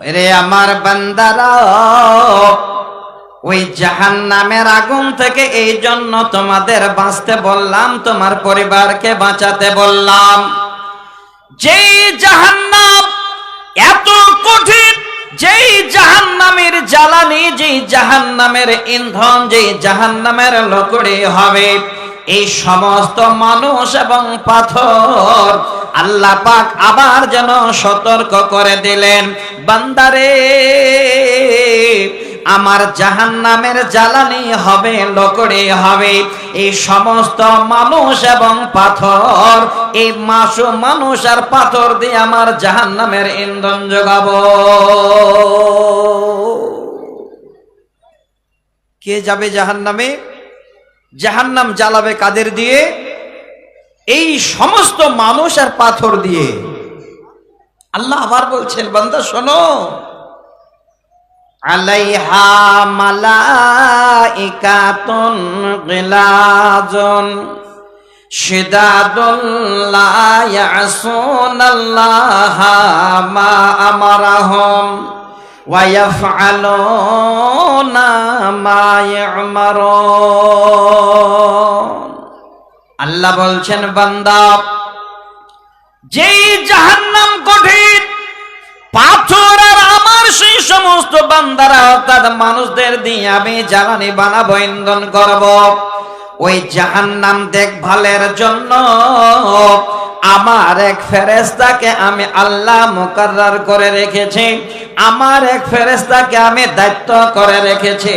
রে আমার বান্দারা, ওই জাহান নামের আগুন থেকে এই জন্য তোমাদের বাঁচতে বললাম, তোমার পরিবারকে বাঁচাতে বললাম। যেই জাহান্নাম এত কঠিন, যেই জাহান্নামের জ্বালানি, যেই জাহান্নামের ইন্ধন, যেই জাহান্নামের লকড়ি হবে এই সমস্ত মানুষ এবং পাথর আল্লাহ পাক আবার যেন সতর্ক করে দিলেন, বান্দারে, আমার জাহান নামের জ্বালানি হবে, লকড়ি হবে। এই সমস্ত মানুষ এবং পাথর, এই মাসু মানুষ আর পাথর দিয়ে আমার জাহান নামের ইন্ধন যোগাবো কে যাবে জাহান নামে জাহান্নাম জ্বালাবে কাদের দিয়ে? এই সমস্ত মানুষ আর পাথর দিয়ে। আল্লাহ আবার বলছেন, বান্দা, শোনো। আলাইহা মালাইকাতুন মা আল্লাহ বলছেন, বান্দা, যেই জাহান্নাম কঠিন পাথর আর আমার সেই সমস্ত বান্দারা, অর্থাৎ মানুষদের দিয়ে আমি জ্বালানি বানাবো, ইন্ধন করব। ওই জাহান্নাম দেখভালের জন্য আমার এক ফেরেস্তাকে আমি আল্লাহ মুকাররার করে রেখেছি। আমার এক ফেরেস্তাকে আমি দায়িত্ব করে রেখেছি।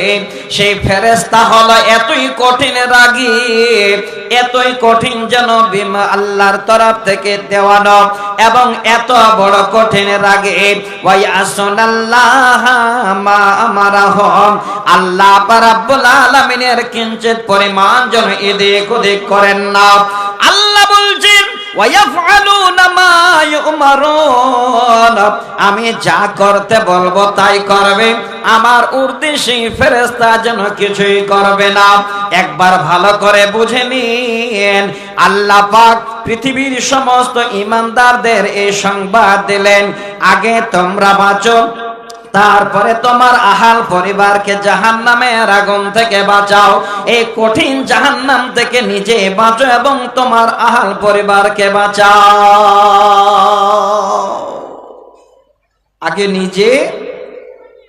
সেই ফেরেস্তা হলো এতই কঠিন রাগী, এতই কঠিন যেন বিমা আল্লাহর তরফ থেকে দেওয়ানো এবং এত বড় কঠিন রাগে ওয়াই আসনাল্লাহ মা আমারা হম আল্লাহ রাব্বুল আলামিনের কিঞ্চিত পরিমাণ যেন এদিক ওদিক করেন না। আমি যা করতে বলব তাই করবে। আমার উর্দি সেই ফেরেশতা যেন কিছুই করবে না। একবার ভালো করে বুঝে নিন আল্লাহ পাক পৃথিবীর সমস্ত ইমানদারদের এই সংবাদ দিলেন। আগে তোমরা বাঁচো তারপরে তোমার আহাল পরিবারকে জাহান নামের আগুন থেকে বাঁচাও। এই কঠিন জাহান নাম থেকে নিজে বাঁচো এবং তোমার আহাল পরিবারকে বাঁচাও। আগে নিজে,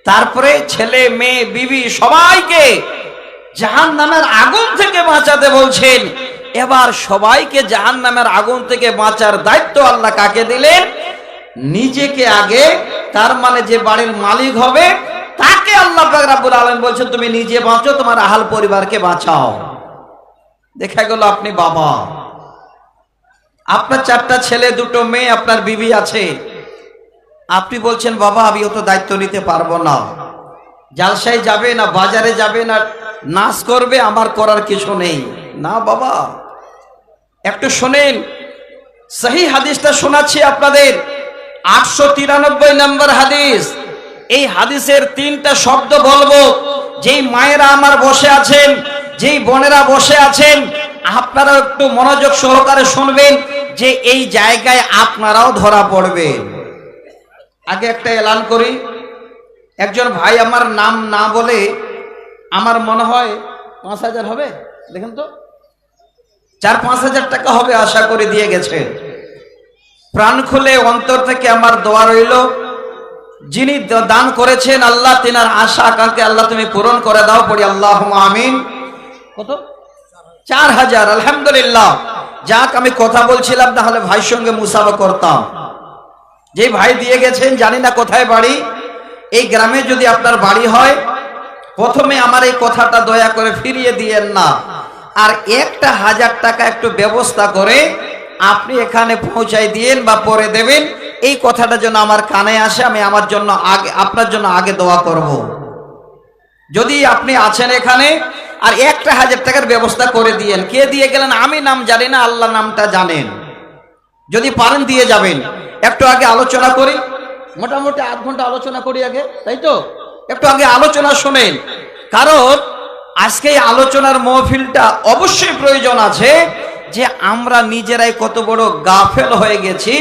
তারপরে ছেলে, মেয়ে, বিবি সবাইকে জাহান নামের আগুন থেকে বাঁচাতে বলছেন। এবার সবাইকে জাহান নামের আগুন থেকে বাঁচার দায়িত্ব আল্লাহ কাকে দিলেন? নিজেকে আগে তার মানে যে বাড়ির মালিক হবে, তাকে আল্লাহ পাক রাব্বুল আলামিন বলছেন, তুমি নিজে বাঁচো, তোমার আহাল পরিবারকে বাঁচাও। দেখা গেল আপনি বাবা। আপনার চারটা ছেলে, দুটো মেয়ে, আপনার বিবি আছে। আপনি বলছেন, বাবা, আমি অত দায়িত্ব নিতে পারব না। জালসায় যাবে না, বাজারে যাবে না, নাচ করবে, আমার করার কিছু নেই। না, বাবা। একটু শোনেন সেই হাদিসটা শোনাচ্ছি আপনাদের। আটশো তিরানব্বই নম্বর হাদিস। এই হাদিসের তিনটা শব্দ বলব। যেই মায়েরা আমার বসে আছেন, যেই বোনেরা বসে আছেন আপনারা একটু মনোযোগ সহকারে শুনবেন যে এই জায়গায় আপনারাও ধরা পড়বেন আগে একটা এলান করি। একজন ভাই আমার নাম না বলে আমার মনে হয় পাঁচ হাজার হবে? দেখেন তো। চার পাঁচ হাজার টাকা হবে আশা করে দিয়ে গেছে প্রাণ খুলে অন্তর থেকে আমার দোয়া রইল। যিনি দান করেছেন আল্লাহ, তিনার আশা আকাঙ্ক্ষে আল্লাহ তুমি পূরণ করে দাও, পড়ি আল্লাহ আমিন। কত? চার হাজার, আলহামদুলিল্লাহ। যাক, আমি কথা বলছিলাম, তাহলে ভাইয়ের সঙ্গে মুসাফা করতাম। যে ভাই দিয়ে গেছেন, জানি না কোথায় বাড়ি। এই গ্রামে যদি আপনার বাড়ি হয়, প্রথমে আমার এই কথাটা দয়া করে ফিরিয়ে দিয়েন না। আর একটা হাজার টাকা একটু ব্যবস্থা করে আপনি এখানে পৌঁছাই দিয়েন বা পরে দেবেন, এই কথাটা যেন আমার কানে আসে, আমি আমার জন্য আগে, আপনার জন্য আগে দোয়া করব। যদি আপনি আছেন এখানে, আর একটা হাজার টাকার ব্যবস্থা করে দিয়েন, কে দিয়ে গেলেন আমি নাম জানি না, আল্লাহ নামটা জানেন। যদি পারেন দিয়ে যাবেন। একটু আগে আলোচনা করি, মোটামুটি আধ ঘণ্টা আলোচনা করি আগে, তাই তো? একটু আগে আলোচনা শোনেন, কারণ আজকে আলোচনার মহফিলটা অবশ্যই প্রয়োজন আছে যে আমরা নিজেরাই কত বড় গাফেল হয়ে গেছি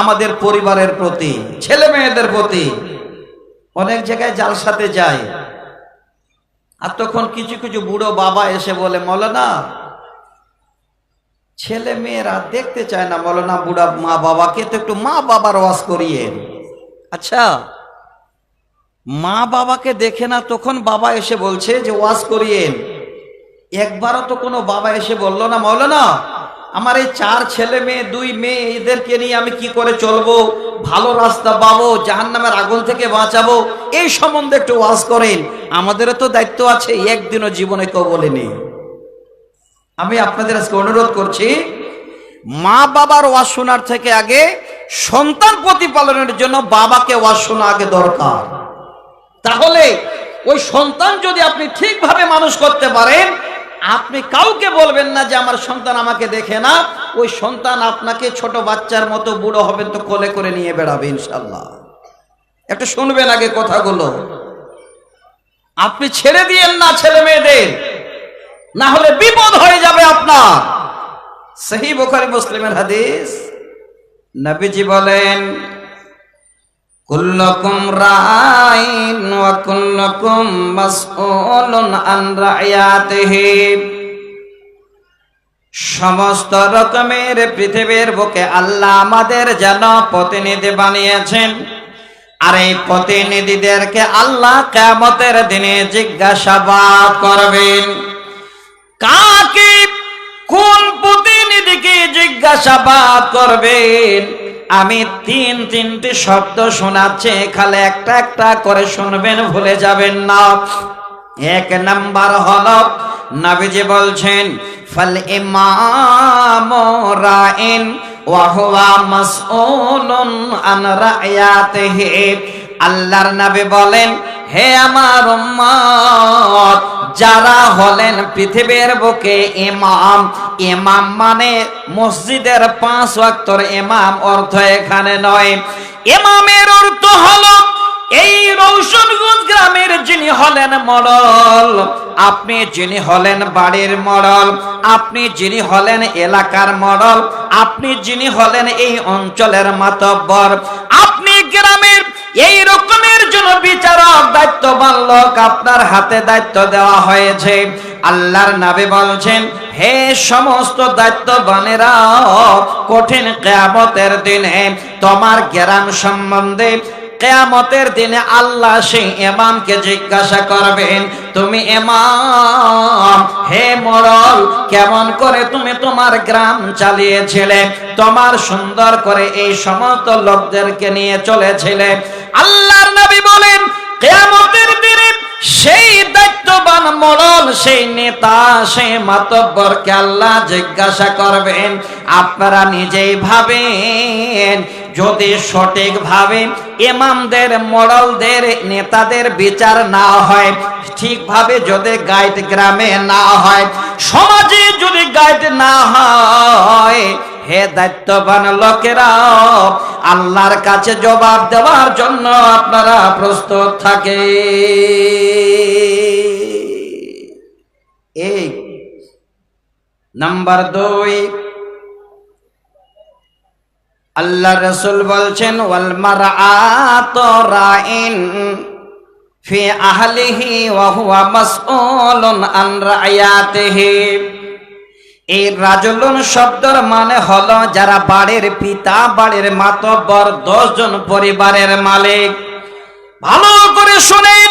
আমাদের পরিবারের প্রতি, ছেলে মেয়েদের প্রতি। অনেক জায়গায় জালসাতে যায়। আর তখন কিছু কিছু বুড়ো বাবা এসে বলে, মৌলানা, ছেলে মেয়েরা দেখতে চায় না, মৌলানা, বুড়া মা বাবাকে তো একটু মা বাবার ওয়াজ করিয়ে। আচ্ছা মা বাবাকে দেখে না তখন বাবা এসে বলছে যে ওয়াজ করিয়েন একবারও তো কোনো বাবা এসে বলল না, মৌলানা আমার এই চার ছেলে মেয়ে, দুই মেয়ে, এদেরকে নিয়ে আমি কি করে চলবো? ভালো রাস্তা পাবো জাহান নামের আগুন থেকে বাঁচাবো? এই সম্বন্ধে একটু ওয়াজ করেন। আমাদেরও তো দায়িত্ব আছে, একদিনও জীবনে কেউ বলেনি। আমি আপনাদের আজকে অনুরোধ করছি, মা বাবার ওয়াজ শোনার থেকে আগে সন্তান প্রতিপালনের জন্য বাবাকে ওয়াজ শোনা আগে দরকার। তাহলে ওই সন্তান যদি আপনি ঠিকভাবে মানুষ করতে পারেন আপনি কাউকে বলবেন না যে আমার সন্তান আমাকে দেখে না, ওই সন্তান আপনাকে ছোট বাচ্চার মতো বুড়ো হবেন তো কোলে করে নিয়ে বেড়াবে ইনশাল্লাহ একটু শুনবেন আগে কথাগুলো। আপনি ছেড়ে দিয়েন না ছেলে মেয়েদের, না হলে বিপদ হয়ে যাবে আপনার। সেই বোখারি, মুসলিমের হাদিস। নবীজি বলেন কুল্লকুম রাইন ওয়া কুল্লকুম মাসউলুন আন রায়াতিহি সমস্ত রকমের পৃথিবীর বুকে আল্লাহ আমাদের যেন প্রতিনিধি বানিয়েছেন। আর এই প্রতিনিধিদেরকে আল্লাহ কেমতের দিনে জিজ্ঞাসাবাদ করবেন। কাকে কোন প্রতিনিধিকে জিজ্ঞাসাবাদ করবেন? আমি তিন তিনটি শব্দ শোনাচ্ছি, খালে একটা একটা করে শুনবেন, ভুলে যাবেন না। এক নাম্বার হল, নাবিজি বলছেন, ফল ইমাম রাইন ওয়া হুয়া মাসউলুন আন রায়াতিহি আল্লাহর নবী বলেন হে আমার উম্মত, যারা হলেন পৃথিবীর বুকে ইমাম ইমাম মানে মসজিদের পাঁচ ওয়াক্তর ইমাম, অর্থ এখানে নয়। ইমামের অর্থ হলো, এই রৌশনগঞ্জ গ্রামের যিনি হলেন মডল আপনি যিনি হলেন বাড়ির মডল, আপনি যিনি হলেন এলাকার মডল, আপনি যিনি হলেন এই অঞ্চলের মাতব্বর, আপনি গ্রামের এই রকমের জন্য বিচারক, দায়িত্ববান লোক আপনার হাতে দায়িত্ব দেওয়া হয়েছে। আল্লাহর নাবি বলছেন, হে সমস্ত দায়িত্ববানেরা কঠিন কেয়ামতের দিনে তোমার গ্রাম সম্বন্ধে কেয়ামতের দিনে আল্লাহ সেই এমামকে জিজ্ঞাসা করবেন, তুমি এমাম হে মরল, কেমন করে তুমি তোমার গ্রাম চালিয়েছিলে? তোমার সুন্দর করে এই সমস্ত লোকদেরকে নিয়ে চলেছিলে। আল্লাহর নবী বলেন, কেয়ামতের দিনে সেই দায়িত্ববান মরল, সেই নেতা, সেই মাতব্বরকে আল্লাহ জিজ্ঞাসা করবেন, আপনারা নিজেই ভাবেন যদি সঠিকভাবে ইমামদের, মডলদের, নেতাদের বিচার না হয় ঠিকভাবে যদি গাইড গ্রামে না হয়, সমাজে যদি গাইড না হয়, হে দায়িত্ববান লোকেরা, আল্লাহর কাছে জবাব দেওয়ার জন্য আপনারা প্রস্তুত থাকে। এই নাম্বার দুই আল্লাহ রসুল বলছেন, ওয়াল মারআত রাইন ফি আহলিহি ওয়া হুয়া মাসউলুন আন রায়াতিহি এই রাজলুন শব্দের মানে হলো যারা বাড়ির পিতা, বাড়ির মাতব্বর দশজন পরিবারের মালিক। ভালো করে শুনেন,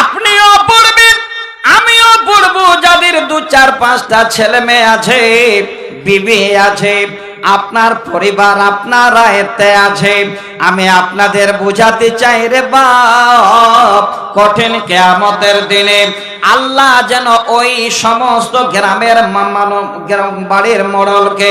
আপনিও পড়বেন, আমিও পড়ব। যাদের দু চার পাঁচটা ছেলে মেয়ে আছে, বিবি আছে আপনার পরিবার আপনারা এতে আছে। আমি আপনাদের বুঝাতে চাই রে বাপ, কঠিন কেয়ামতের দিনে আল্লাহ যেন ওই সমস্ত গ্রামের বাড়ির মোড়লকে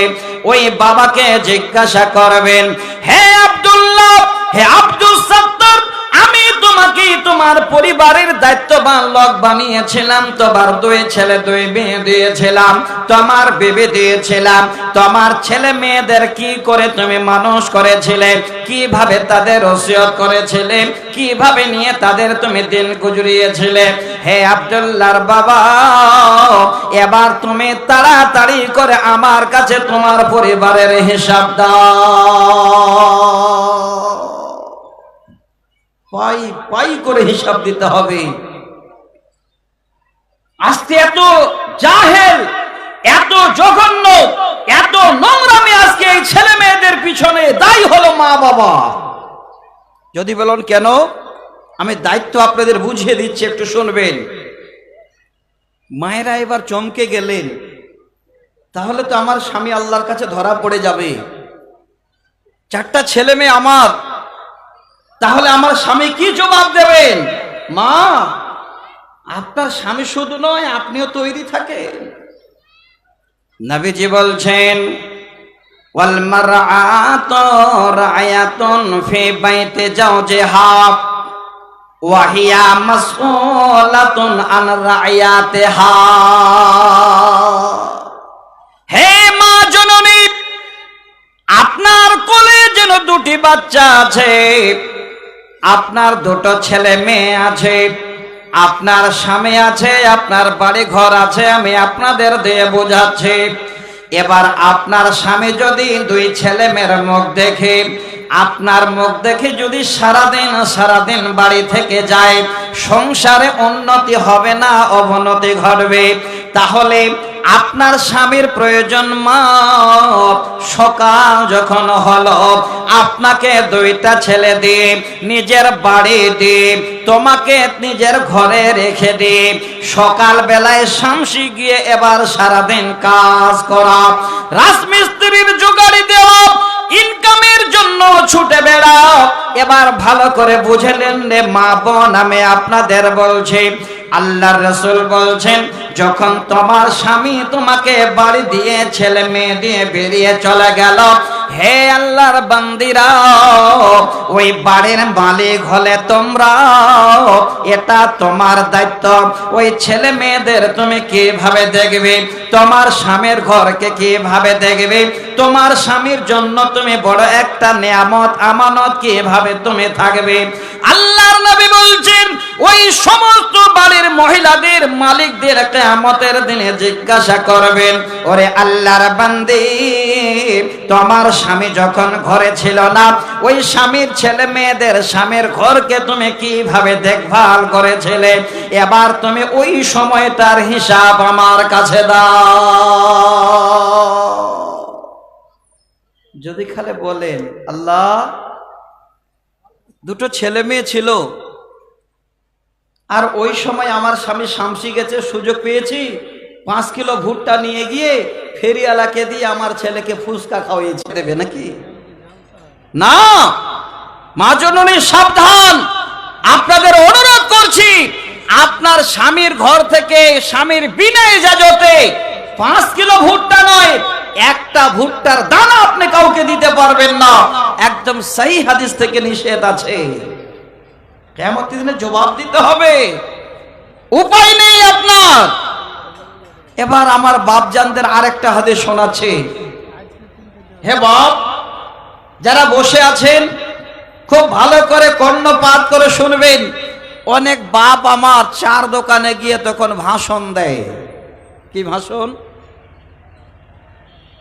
ওই বাবাকে জিজ্ঞাসা করবেন, হে আব্দুল্লাহ, হে আব্দুল সত্তর, আমি তোমাকে তোমার পরিবারের দায়িত্ববান লোক বানিয়েছিলাম, তোমার দুই ছেলে দুই মেয়ে দিয়েছিলাম, তোমার বেবি দিয়েছিলাম, তোমার ছেলে মেয়েদের কি করে তুমি মানুষ করেছিলে, কীভাবে তাদের ওসিয়ত করেছিলে, কীভাবে নিয়ে তাদের তুমি দিন গুজরিয়েছিলে। হে আব্দুল্লাহর বাবা, এবার তুমি তাড়াতাড়ি করে আমার কাছে তোমার পরিবারের হিসাব দাও। পাই পাই করে হিসাব দিতে হবে। আজকে এত জাহেল, এত জঘন্য, এত নোংরামি আজকে এই ছেলে মেয়েদের পিছনে দায়ী হলো মা বাবা। যদি বলেন, কেন? আমি দায়িত্ব আপনাদের বুঝিয়ে দিচ্ছি, একটু শুনবেন। মায়েরা এবার চমকে গেলেন। তাহলে তো আমার স্বামী আল্লাহর কাছে ধরা পড়ে যাবে। চারটা ছেলে মেয়ে আমার তাহলে আমার স্বামী কি জবাব দেবেন? মা, আপনার স্বামী শুধু নয়, আপনিও তৈরি থাকেন। নবীজি বলছেন, ওয়াল মারআতু রায়াতুন ফি বাইতি জাওজিহা ওয়া হিয়া মাসউলাতুন আন হে মা জননী, আপনার কোলে যেন দুটি বাচ্চা আছে। আপনার দুটো ছেলে মেয়ে আছে, আপনার স্বামী আছে, আপনার বাড়ি ঘর আছে, আমি আপনাদের দিয়ে বোঝাচ্ছি। এবার আপনার স্বামী যদি দুই ছেলে মেয়ের মুখ দেখে আপনার মুখ দেখে যদি সারাদিন সারাদিন বাড়ি থেকে যায়, সংসারে উন্নতি হবে না, অবনতি ঘটবে। তাহলে আপনার স্বামীর প্রয়োজন মা সকাল যখন হলো, আপনাকে দুইটা ছেলে দিয়ে নিজের বাড়ি দিয়ে, তোমাকে নিজের ঘরে রেখে দিয়ে সকাল বেলায় শামসি গিয়ে এবার সারাদিন কাজ করা। রাজমিস্ত্রির জোগাড়ি দেওয়া ইনকামের জন্য ছুটে বেড়াও। এবার ভালো করে বুঝলেন রে মা বোন আমি আপনাদের বলছি আল্লাহর রসুল বলছেন, যখন তোমার স্বামী তোমাকে বাড়ি দিয়ে ছেলে মেয়ে দিয়ে বেরিয়ে চলে গেল, হে আল্লাহর বান্দিরা, ওই বাড়ির মালিক হলে তোমরা, এটা তোমার দায়িত্ব। ওই ছেলে মেয়েদের তুমি কীভাবে দেখবে? তোমার স্বামীর ঘরকে কীভাবে দেখবে? তোমার স্বামীর জন্য তুমি বড় একটা নিয়ামত, আমানত কীভাবে তুমি থাকবে? আল্লাহর নবী বলছেন, ওই সমস্ত বাড়ির মহিলাদের মালিকদের কেয়ামতের দিনে জিজ্ঞাসা করবেন, ওরে আল্লাহর বান্দি, তোমার স্বামী যখন ঘরে ছিল না, ওই স্বামীর ছেলে মেয়েদের স্বামীর ঘরকে তুমি কীভাবে দেখভাল করেছিলে? এবার তুমি ওই সময় তার হিসাব আমার কাছে দাও। যদি খালে বলেন, আল্লাহ, দুটো ছেলে মেয়ে ছিল আর ওই সময় আমার স্বামী শামসি গেছে, সুযোগ পেয়েছি। পাঁচ কিলো ভুট্টা নিয়ে গিয়ে ফেরিয়ালাকে দিয়ে আমার ছেলেকে ফুসকা খাওয়িয়েছে দেবে নাকি? না! মা জননী, সাবধান! আপনাদের অনুরোধ করছি, আপনার স্বামীর ঘর থেকে স্বামীর বিনা ইজাজতে পাঁচ কিলো ভুট্টা নয়, একটা ভুট্টার দানা আপনি কাউকে দিতে পারবেন না। একদম সেই হাদিস থেকে নিষেধ আছে। কেমন দিনে জবাব দিতে হবে। উপায় নেই আপনার। এবার আমার বাপজানদের আরেকটা হাদিস শোনাচ্ছে। হে বাপ যারা বসে আছেন খুব ভালো করে কর্ণপাত করে শুনবেন। অনেক বাপ আমার চার দোকানে গিয়ে তখন ভাষণ দেয়। কি ভাষণ?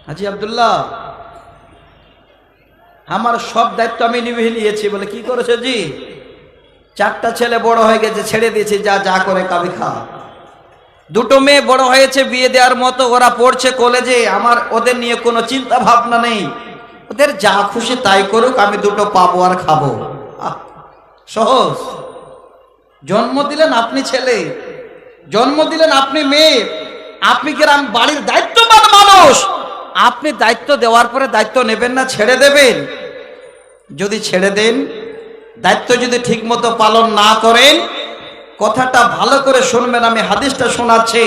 হাজি আব্দুল্লাহ আমার সব দায়িত্ব আমি নিভে নিয়েছি বলে কি করেছে জি? চারটা ছেলে বড় হয়ে গেছে, ছেড়ে দিয়েছি, যা যা করে কাবি খা। দুটো মেয়ে বড় হয়েছে, বিয়ে দেওয়ার মতো ওরা পড়ছে কলেজে, আমার ওদের নিয়ে কোনো চিন্তা ভাবনা নেই। ওদের যা খুশি তাই করুক, আমি দুটো পাবো আর খাব। সহজ। জন্ম দিলেন আপনি ছেলে, জন্ম দিলেন আপনি মেয়ে, আপনি গ্রাম বাড়ির দায়িত্ববান মানুষ? আপনি দায়িত্ব দেওয়ার পরে দায়িত্ব নেবেন না, ছেড়ে দেবেন। যদি ছেড়ে দেন দায়িত্ব যদি ঠিকমতো পালন না করেন, কথাটা ভালো করে শুনবেন, আমি হাদিসটা শোনাচ্ছি।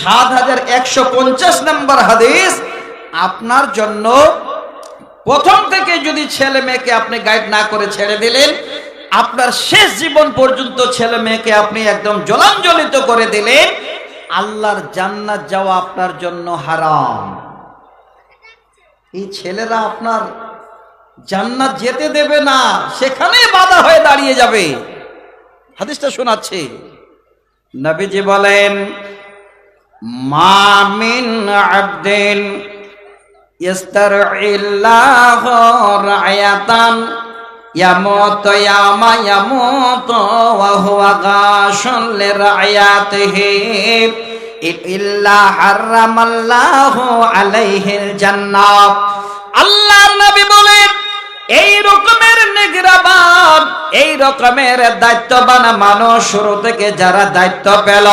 সাত হাজার একশো পঞ্চাশ নম্বর হাদিস, আপনার জন্য প্রথম থেকে যদি ছেলে মেয়েকে আপনি গাইড না করে ছেড়ে দিলেন, আপনার শেষ জীবন পর্যন্ত ছেলে মেয়েকে আপনি একদম জলাঞ্জলিত করে দিলেন, আল্লাহর জান্নাত যাওয়া আপনার জন্য হারাম। এই ছেলেরা আপনার জান্নাত যেতে দেবে না সেখানেই বাধা হয়ে দাঁড়িয়ে যাবে হাদিসটা শোনাচ্ছে নবীজি বলেন মামিন আবদিন ইস্তারইল্লাহ রায়াতান يموت يوم يموت وهو غاش لرعياته إلا حرم الله عليه الجنة আল্লাহ নবী বলেন এই রকমের নিগরাবান এই রকমের দায়িত্ববান মানুষ শুরু থেকে যারা দায়িত্ব পেল,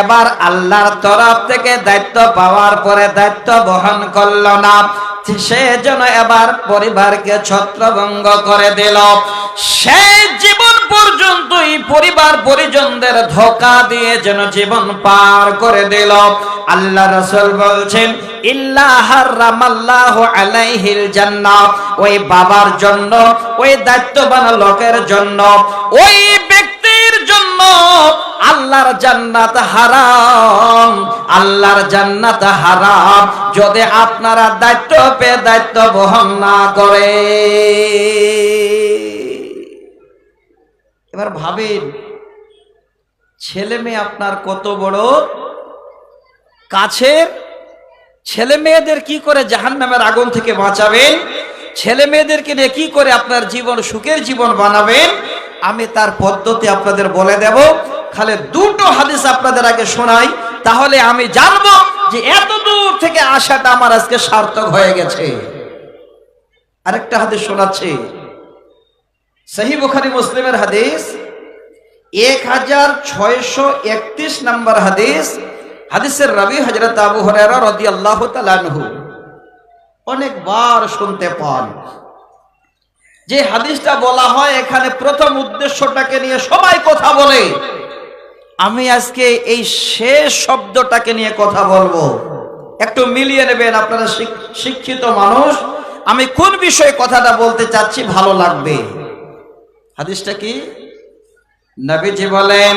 এবার আল্লাহর তরফ থেকে দায়িত্ব পাওয়ার পরে দায়িত্ব বহন করল না। সে যেন এবার পরিবারকে ছত্রভঙ্গ করে দিল। সেই জীবন পর্যন্তই পরিবার পরিজনদের ধোকা দিয়ে যেন জীবন পার করে দিল। আল্লাহ রসুল বলছেন ইল্লাহারামাল্লাহু আলাইহিল জান্নাত ওই বাবার জন্য, ওই দায়িত্ববান লোকের জন্য, ওই ব্যক্তির জন্য আল্লাহর জান্নাত হারাম, আল্লাহর জান্নাত হারাম। যদি আপনারা দায়িত্ব পেয়ে দায়িত্ব বহন না করে এবার ভাবেন ছেলে মেয়ে আপনার কত বড়? কাছের ছেলে মেয়েদের কি করে জাহান্নামের আগুন থেকে বাঁচাবেন? ছেলে মেয়েদেরকে নিয়ে কি করে আপনার জীবন সুখের জীবন বানাবেন? আমি তার পদ্ধতি আপনাদের বলে দেব। খালি দুটো হাদিস আপনাদের আগে শোনাই। তাহলে আমি জানব যে এত দূর থেকে আসাটা আমার আজকে সার্থক হয়ে গেছে। আরেকটা হাদিস শোনাচ্ছি। সহি বুখারি মুসলিমের হাদিস। এক হাজার ছয়শো একত্রিশ নম্বর হাদিস। হাদিসের রবি হজরত আবু হরেরা রদি আল্লাহ তালানহু অনেকবার শুনতে পান। যে হাদিসটা বলা হয়, এখানে প্রথম উদ্দেশ্যটাকে নিয়ে সবাই কথা বলে। আমি আজকে এই শেষ শব্দটাকে নিয়ে কথা বলব। একটু মিলিয়ে নেবেন আপনারা শিক- শিক্ষিত মানুষ। আমি কোন বিষয়ে কথাটা বলতে চাচ্ছি ভালো লাগবে? হাদিসটা কি? নবীজি বলেন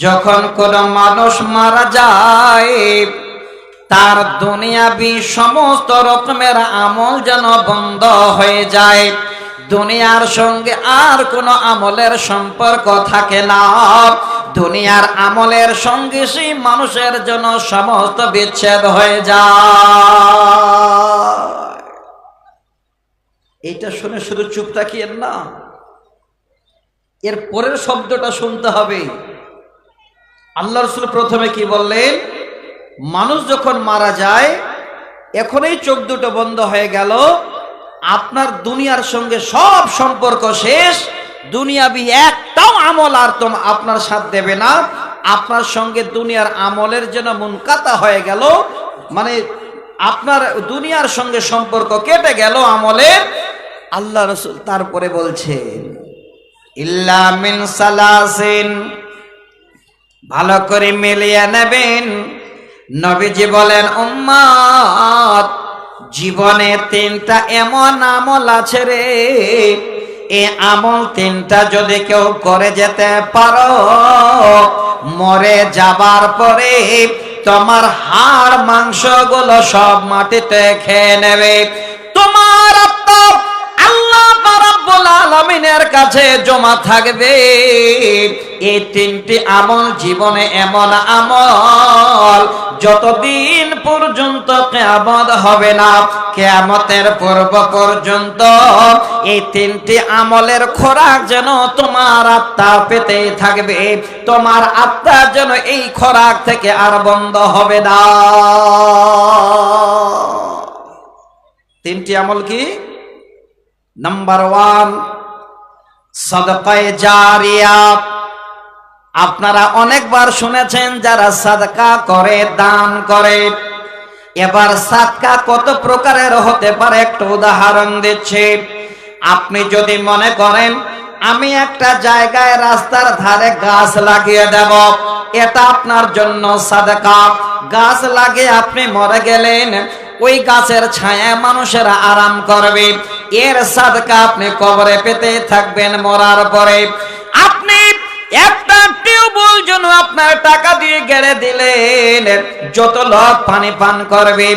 যখন কোন মানুষ মারা যায়, তার দুনিয়াবি সমস্ত রকমের আমল যেন বন্ধ হয়ে যায়। দুনিয়ার সঙ্গে আর কোনো আমলের সম্পর্ক থাকে না। দুনিয়ার আমলের সঙ্গে সেই মানুষের জন্য সমস্ত বিচ্ছেদ হয়ে যায়। এটা শুনে শুধু চুপ তাকিয়েন না। এর পরের শব্দটা শুনতে হবে। আল্লাহ রসুল প্রথমে কি বললেন? মানুষ যখন মারা যায়, এখনই চোখ দুটো বন্ধ হয়ে গেল, আপনার দুনিয়ার সঙ্গে সব সম্পর্ক শেষ, দুনিয়াবি একটাও আমল আর তোম আপনার সাথ দেবে না, আপনার সঙ্গে দুনিয়ার আমলের জন্য মুনকাতা হয়ে গেল মানে আপনার দুনিয়ার সঙ্গে সম্পর্ক কেটে গেল আমলের আল্লাহ রসুল তারপরে বলছেন, ইল্লা মিন সালাসিন। ভালো করে মিলিয়ে নেবেন। নবীজি বলেন, উম্মাদ, জীবনে তিনটা এমন আমল আছে রে। এ আমল তিনটা যদি কেউ করে যেতে পারো, মরে যাবার পরে তোমার হাড় মাংসগুলো সব মাটিতে খেয়ে নেবে। তোমার রাব্বুল আলামিনের কাছে জমা থাকবে। এই তিনটি আমল জীবনে এমন আমল, যতদিন পর্যন্ত কেয়ামত হবে না, কেয়ামতের পূর্ব পর্যন্ত এই তিনটি আমলের খোরাক যেন তোমার আত্মা পেতেই থাকবে, তোমার আত্মা যেন এই খোরাক থেকে আর বন্ধ হবে না। তিনটি আমল কি? নাম্বার ওয়ান সদকায় জারিয়া আপনারা অনেকবার শুনেছেন, যারা সাদকা করে, দান করে। এবার সাদকা কত প্রকারের হতে পারে, একটা উদাহরণ দিচ্ছি। আপনি যদি মনে করেন, আমি একটা জায়গায় রাস্তার ধারে গাছ লাগিয়ে দেব, এটা আপনার জন্য সাদকা গাছ লাগিয়ে আপনি মরে গেলেন ওই গাছের ছায়া মানুষেরা আরাম করবে। এর সাদকা আপনি কবরে পেতে থাকবেন মরার পরে। আপনি একটা টিউবওয়েল জন্য আপনার টাকা দিয়ে গেড়ে দিলেন, যত লোক পানি পান করবে।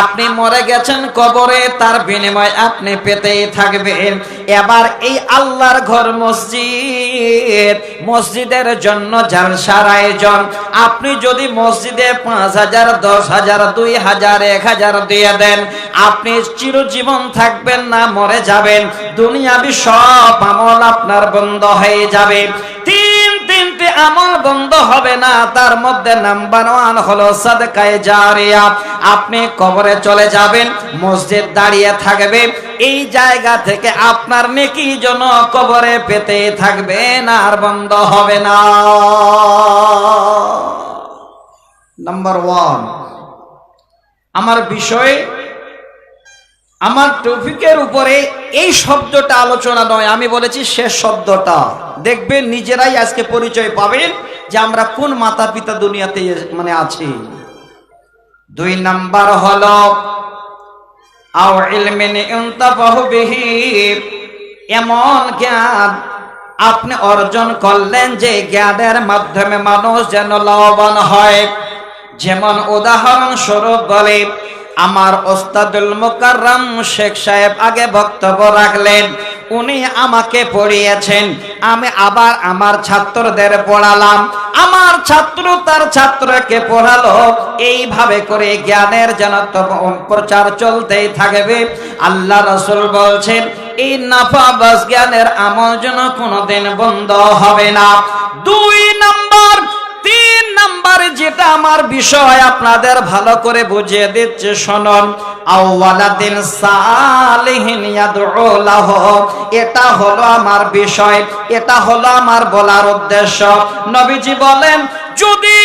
আপনি মরে গেছেন কবরে, তার বিনিময় আপনি পেতেই থাকবেন। এবার এই আল্লাহর ঘর মসজিদ, মসজিদের জন্য জালসার আয়োজন। আপনি যদি মসজিদে পাঁচ হাজার, দশ হাজার, দুই হাজার, এক হাজার দিয়ে দেন, আপনি চিরজীবন থাকবেন না, মরে যাবেন। দুনিয়াবি সব আমল আপনার বন্ধ হয়ে যাবে। তিন তিনটি আমল বন্ধ হবে না, তার মধ্যে নাম্বার ওয়ান হলো সাদকায়ে জারিয়া। আপনি কবরে চলে যাবেন, মসজিদ দাঁড়িয়ে থাকবে, এই জায়গা থেকে আপনার নেকি যেন কবরে পেতে থাকবে না, আর বন্ধ হবে না। নাম্বার ওয়ান আমার বিষয় আমার টপিকের উপরে এই শব্দটা আলোচনা নয়, আমি বলেছি শেষ শব্দটা। দেখবেন নিজেরাই আজকে পরিচয় পাবেন যে আমরা কোন মাতা পিতা দুনিয়াতে মানে আছি। দুই নাম্বার হল এমন জ্ঞান আপনি অর্জন করলেন যে জ্ঞানের মাধ্যমে মানুষ যেন লাভবান হয়। যেমন উদাহরণস্বরূপ বলে আমার ওস্তাদুল মুকাররম শেখ সাহেব আগে বক্তব্য রাখলেন, উনি আমাকে পড়িয়েছেন, আমি আবার আমার ছাত্রদের পড়ালাম। আমার ছাত্র তার ছাত্রকে পড়ালো, এইভাবে করে জ্ঞানের যেন প্রচার চলতেই থাকবে। আল্লাহ রসুল বলছেন, এই নাফা বাস জ্ঞানের আমল যেন কোনোদিন বন্ধ হবে না। দুই নম্বর নাম্বার যেটা আমার বিষয় আপনাদের ভালো করে বুঝিয়ে দিচ্ছে, শোনন। আউওয়ালাদিন সালিহিন ইয়াদউ লাহু। এটা হলো আমার বিষয়, এটা হলো আমার বলার উদ্দেশ্য। নবীজি বলেন, যদি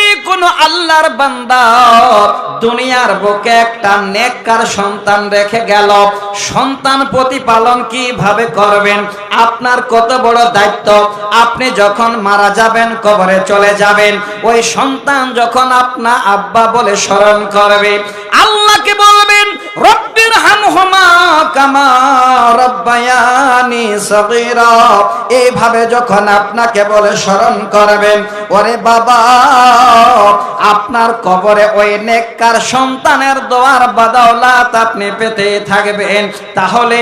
সন্তান প্রতিপালন কীভাবে করবেন? আপনার কত বড় দায়িত্ব? আপনি যখন মারা যাবেন, কবরে চলে যাবেন। ওই সন্তান যখন আপনা আব্বা বলে স্মরণ করবে, আল্লাহকে বলবেন রব্বির এইভাবে যখন আপনাকে বলে স্মরণ করবেন, ওরে বাবা, আপনার কবরে ওই নেককার সন্তানের দোয়ার বাদাওলাত আপনি পেতে থাকবেন। তাহলে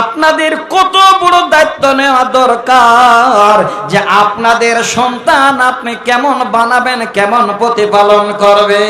আপনাদের কত বড় দায়িত্ব নেওয়া দরকার যে আপনাদের সন্তান আপনি কেমন বানাবেন, কেমন প্রতিপালন করবে।